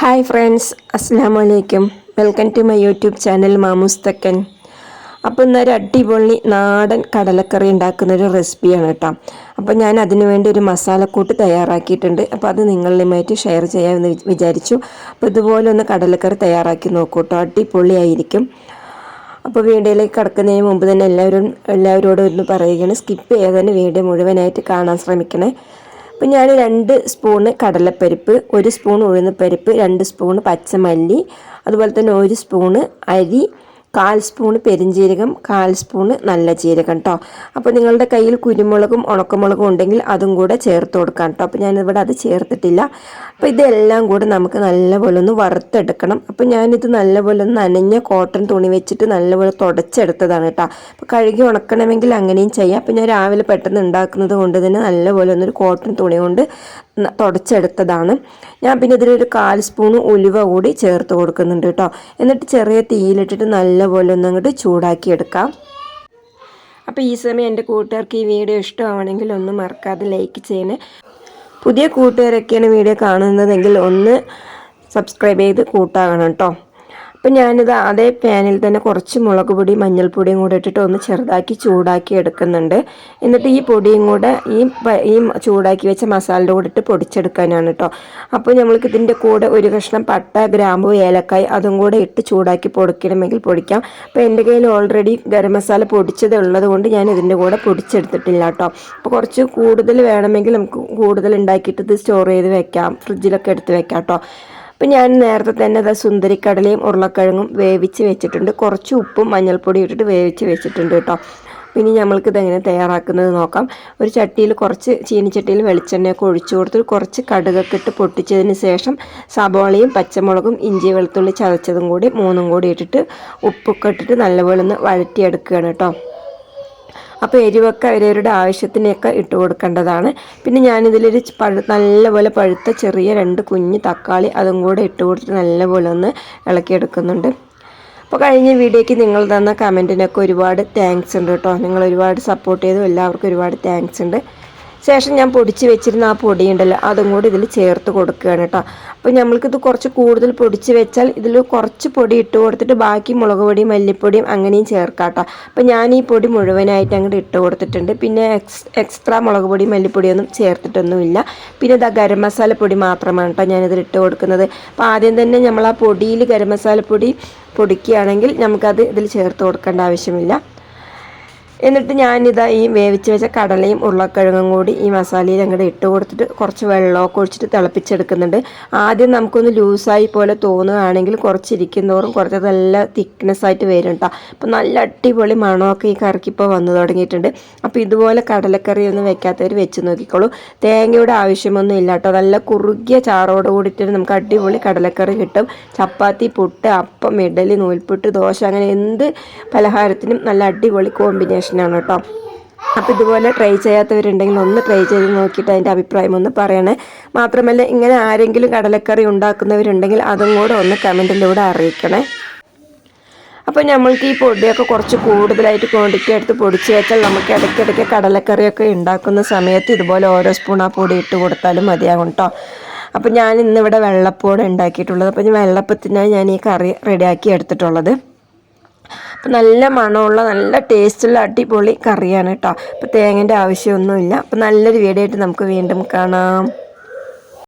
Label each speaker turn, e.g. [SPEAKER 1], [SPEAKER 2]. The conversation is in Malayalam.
[SPEAKER 1] ഹായ് ഫ്രണ്ട്സ് അസ്സാമു അലൈക്കും welcome to my YouTube channel Mamusthakkan. അപ്പോൾ ഇന്നൊരു അടിപൊളി നാടൻ കടലക്കറി ഉണ്ടാക്കുന്ന ഒരു റെസിപ്പിയാണ് കേട്ടോ. അപ്പോൾ ഞാൻ അതിനു വേണ്ടി ഒരു മസാലക്കൂട്ട് തയ്യാറാക്കിയിട്ടുണ്ട്. അപ്പോൾ അത് നിങ്ങളുമായിട്ട് ഷെയർ ചെയ്യാമെന്ന് വിചാരിച്ചു. അപ്പോൾ ഇതുപോലെ ഒന്ന് കടലക്കറി തയ്യാറാക്കി നോക്കൂ കേട്ടോ. അടിപൊളിയായിരിക്കും. അപ്പോൾ വീഡിയോയിലേക്ക് കിടക്കുന്നതിന് മുമ്പ് തന്നെ എല്ലാവരും എല്ലാവരോടും ഒന്ന് പറയുകയാണ്. സ്കിപ്പ് ചെയ്യാതെ തന്നെ വീഡിയോ മുഴുവനായിട്ട് കാണാൻ ശ്രമിക്കണേ. അപ്പം ഞാൻ രണ്ട് സ്പൂണ് കടലപ്പരിപ്പ് ഒരു സ്പൂൺ ഉഴുന്നപ്പരിപ്പ് രണ്ട് സ്പൂണ് പച്ചമല്ലി അതുപോലെ തന്നെ ഒരു സ്പൂണ് അരി കാൽ സ്പൂൺ പെരിഞ്ജീരകം കാൽ സ്പൂൺ നല്ല ജീരകം കേട്ടോ അപ്പോൾ നിങ്ങളുടെ കയ്യിൽ കുരുമുളകും ഉണക്കമുളകും ഉണ്ടെങ്കിൽ അതും കൂടെ ചേർത്ത് കൊടുക്കാം കേട്ടോ അപ്പോൾ ഞാനിവിടെ അത് ചേർത്തിട്ടില്ല. അപ്പോൾ ഇതെല്ലാം കൂടെ നമുക്ക് നല്ലപോലെ ഒന്ന് വറുത്തെടുക്കണം. അപ്പോൾ ഞാനിത് നല്ലപോലെ ഒന്ന് നനഞ്ഞ കോട്ടൺ തുണി വെച്ചിട്ട് നല്ലപോലെ തുടച്ചെടുത്തതാണ് കേട്ടോ അപ്പോൾ കഴുകി ഉണക്കണമെങ്കിൽ അങ്ങനെയും ചെയ്യാം. അപ്പോൾ ഞാൻ രാവിലെ പെട്ടെന്ന് ഉണ്ടാക്കുന്നത് കൊണ്ട് തന്നെ നല്ലപോലെ ഒന്നൊരു കോട്ടൺ തുണി കൊണ്ട് തുടച്ചെടുത്തതാണ്. ഞാൻ പിന്നെ ഇതിലൊരു കാൽ സ്പൂൺ ഉലുവ കൂടി ചേർത്ത് കൊടുക്കുന്നുണ്ട് കേട്ടോ എന്നിട്ട് ചെറിയ തീയിലിട്ടിട്ട് നല്ലപോലെ ഒന്ന് അങ്ങോട്ട് ചൂടാക്കി എടുക്കാം അപ്പോൾ ഈ സമയം എന്റെ കൂട്ടുകാർക്ക് ഈ വീഡിയോ ഇഷ്ടമാണെങ്കിൽ ഒന്ന് മറക്കാതെ ലൈക്ക് ചെയ്യണേ. പുതിയ കൂട്ടുകാരൊക്കെയാണ് വീഡിയോ കാണുന്നതെങ്കിൽ ഒന്ന് സബ്സ്ക്രൈബ് ചെയ്ത് കൂട്ടാകണം കേട്ടോ. അപ്പം ഞാനിത് അതേ പാനിൽ തന്നെ കുറച്ച് മുളക് പൊടി മഞ്ഞൾപ്പൊടിയും കൂടെ ഇട്ടിട്ട് ഒന്ന് ചെറുതാക്കി ചൂടാക്കി എടുക്കുന്നുണ്ട്. എന്നിട്ട് ഈ പൊടിയും കൂടെ ഈ ഈ ചൂടാക്കി വെച്ച മസാലയുടെ കൂടെ ഇട്ട് പൊടിച്ചെടുക്കാനാണ് കേട്ടോ അപ്പോൾ നമ്മൾക്ക് ഇതിന്റെ കൂടെ ഒരു കഷ്ണം പട്ട ഗ്രാമ്പു ഏലക്കായ് അതും കൂടെ ഇട്ട് ചൂടാക്കി പൊടിക്കണമെങ്കിൽ പൊടിക്കാം. അപ്പോൾ എന്റെ കയ്യിൽ ഓൾറെഡി ഗരം മസാല പൊടിച്ചത് ഉള്ളത് കൊണ്ട് ഞാൻ ഇതിന്റെ കൂടെ പൊടിച്ചെടുത്തിട്ടില്ല കേട്ടോ അപ്പോൾ കുറച്ച് കൂടുതൽ വേണമെങ്കിൽ നമുക്ക് കൂടുതൽ ഉണ്ടാക്കിയിട്ട് ഇത് സ്റ്റോർ ചെയ്ത് വെക്കാം ഫ്രിഡ്ജിലൊക്കെ എടുത്ത് വെക്കാം കേട്ടോ അപ്പം ഞാൻ നേരത്തെ തന്നെ അത് സുന്ദരിക്കടലയും ഉരുളക്കിഴങ്ങും വേവിച്ച് വെച്ചിട്ടുണ്ട്. കുറച്ച് ഉപ്പും മഞ്ഞൾപ്പൊടി ഇട്ടിട്ട് വേവിച്ച് വെച്ചിട്ടുണ്ട് കേട്ടോ. പിന്നെ നമ്മൾക്ക് ഇതെങ്ങനെ തയ്യാറാക്കുന്നത് നോക്കാം. ഒരു ചട്ടിയിൽ കുറച്ച് ചീനിച്ചട്ടിയിൽ വെളിച്ചെണ്ണയൊക്കെ ഒഴിച്ചു കൊടുത്ത് കുറച്ച് കടുകൊക്കെ ഇട്ട് പൊട്ടിച്ചതിന് ശേഷം സബോളയും പച്ചമുളകും ഇഞ്ചി വെളുത്തുള്ളി ചതച്ചതും കൂടി മൂന്നും കൂടി ഇട്ടിട്ട് ഉപ്പൊക്കെ ഇട്ടിട്ട് നല്ലപോലെ ഒന്ന് വഴറ്റിയെടുക്കുകയാണ് കേട്ടോ. അപ്പോൾ എരിവൊക്കെ അവരവരുടെ ആവശ്യത്തിനൊക്കെ ഇട്ട് കൊടുക്കേണ്ടതാണ്. പിന്നെ ഞാനിതിലൊരു പഴു നല്ലപോലെ പഴുത്ത ചെറിയ രണ്ട് കുഞ്ഞ് തക്കാളി അതും കൂടെ ഇട്ട് കൊടുത്തിട്ട് നല്ലപോലെ ഒന്ന് ഇളക്കിയെടുക്കുന്നുണ്ട്. അപ്പോൾ കഴിഞ്ഞ വീഡിയോയ്ക്ക് നിങ്ങൾ തന്ന കമന്റിനൊക്കെ ഒരുപാട് താങ്ക്സ് ഉണ്ട് കേട്ടോ. നിങ്ങൾ ഒരുപാട് സപ്പോർട്ട് ചെയ്തു. എല്ലാവർക്കും ഒരുപാട് താങ്ക്സ് ഉണ്ട്. ശേഷം ഞാൻ പൊടിച്ച് വെച്ചിരുന്ന ആ പൊടി ഉണ്ടല്ലോ അതും കൂടി ഇതിൽ ചേർത്ത് കൊടുക്കുകയാണ് കേട്ടോ. അപ്പോൾ നമ്മൾക്കിത് കുറച്ച് കൂടുതൽ പൊടിച്ച് വെച്ചാൽ ഇതിൽ കുറച്ച് പൊടി ഇട്ട് കൊടുത്തിട്ട് ബാക്കി മുളക് പൊടിയും മല്ലിപ്പൊടിയും അങ്ങനെയും ചേർക്കാം കേട്ടോ. അപ്പോൾ ഞാൻ ഈ പൊടി മുഴുവനായിട്ട് അങ്ങോട്ട് ഇട്ട് കൊടുത്തിട്ടുണ്ട്. പിന്നെ എക്സ് എക്സ്ട്രാ മുളക് പൊടി മല്ലിപ്പൊടിയൊന്നും ചേർത്തിട്ടൊന്നുമില്ല. പിന്നെ ഇതാ ഗരം മസാല പൊടി മാത്രമാണ് കേട്ടോ ഞാനിതിൽ ഇട്ട് കൊടുക്കുന്നത്. അപ്പോൾ ആദ്യം തന്നെ നമ്മൾ ആ പൊടിയിൽ ഗരം മസാല പൊടി പൊടിക്കുകയാണെങ്കിൽ നമുക്കത് ഇതിൽ ചേർത്ത് കൊടുക്കേണ്ട ആവശ്യമില്ല. എന്നിട്ട് ഞാനിതാ ഈ വേവിച്ച് വെച്ച കടലയും ഉരുളക്കിഴങ്ങും കൂടി ഈ മസാലയിൽ അങ്ങോട്ട് ഇട്ട് കൊടുത്തിട്ട് കുറച്ച് വെള്ളമൊക്കെ ഒഴിച്ചിട്ട് തിളപ്പിച്ചെടുക്കുന്നുണ്ട്. ആദ്യം നമുക്കൊന്ന് ലൂസായി പോലെ തോന്നുകയാണെങ്കിൽ കുറച്ചിരിക്കുന്നതോറും കുറച്ച് നല്ല തിക്നെസ് ആയിട്ട് വരും കേട്ടോ അപ്പോൾ നല്ല അടിപൊളി മണമൊക്കെ ഈ കറിക്ക് ഇപ്പോൾ വന്നു തുടങ്ങിയിട്ടുണ്ട്. അപ്പോൾ ഇതുപോലെ കടലക്കറി ഒന്നും വെക്കാത്തവർ വെച്ച് നോക്കിക്കോളൂ. തേങ്ങയുടെ ആവശ്യമൊന്നും ഇല്ല കേട്ടോ നല്ല കുറുകിയ ചാറോട് കൂടിയിട്ട് നമുക്ക് അടിപൊളി കടലക്കറി കിട്ടും. ചപ്പാത്തി പുട്ട് അപ്പം ഇഡലി നൂൽപുട്ട് ദോശ അങ്ങനെ എന്ത് പലഹാരത്തിനും നല്ല അടിപൊളി കോമ്പിനേഷൻ കോമ്പിനേഷനാണ് കേട്ടോ. അപ്പോൾ ഇതുപോലെ ട്രൈ ചെയ്യാത്തവരുണ്ടെങ്കിൽ ഒന്ന് ട്രൈ ചെയ്ത് നോക്കിയിട്ട് അതിന്റെ അഭിപ്രായം ഒന്ന് പറയണേ. മാത്രമല്ല ഇങ്ങനെ ആരെങ്കിലും കടലക്കറി ഉണ്ടാക്കുന്നവരുണ്ടെങ്കിൽ അതും കൂടെ ഒന്ന് കമന്റിലൂടെ അറിയിക്കണേ. അപ്പോൾ നമ്മൾക്ക് ഈ പൊടിയൊക്കെ കുറച്ച് കൂടുതലായിട്ട് ക്വാണ്ടിറ്റി എടുത്ത് പൊടിച്ച് വെച്ചാൽ നമുക്ക് ഇടയ്ക്കിടയ്ക്ക് കടലക്കറിയൊക്കെ ഉണ്ടാക്കുന്ന സമയത്ത് ഇതുപോലെ ഓരോ സ്പൂൺ ആ പൊടി ഇട്ട് കൊടുത്താലും മതിയാകും കേട്ടോ അപ്പോൾ ഞാൻ ഇന്നിവിടെ വെള്ളപ്പൊടി ഉണ്ടാക്കിയിട്ടുള്ളത്. അപ്പോൾ ഞാൻ വെള്ളപ്പത്തിനാണ് ഞാൻ ഈ കറി റെഡിയാക്കി എടുത്തിട്ടുള്ളത്. അപ്പം നല്ല മണമുള്ള നല്ല ടേസ്റ്റുള്ള അടിപൊളി കറിയാണ് കേട്ടോ അപ്പോൾ തേങ്ങന്റെ ആവശ്യമൊന്നുമില്ല. അപ്പം നല്ലൊരു വീഡിയോ ആയിട്ട് നമുക്ക് വീണ്ടും കാണാം.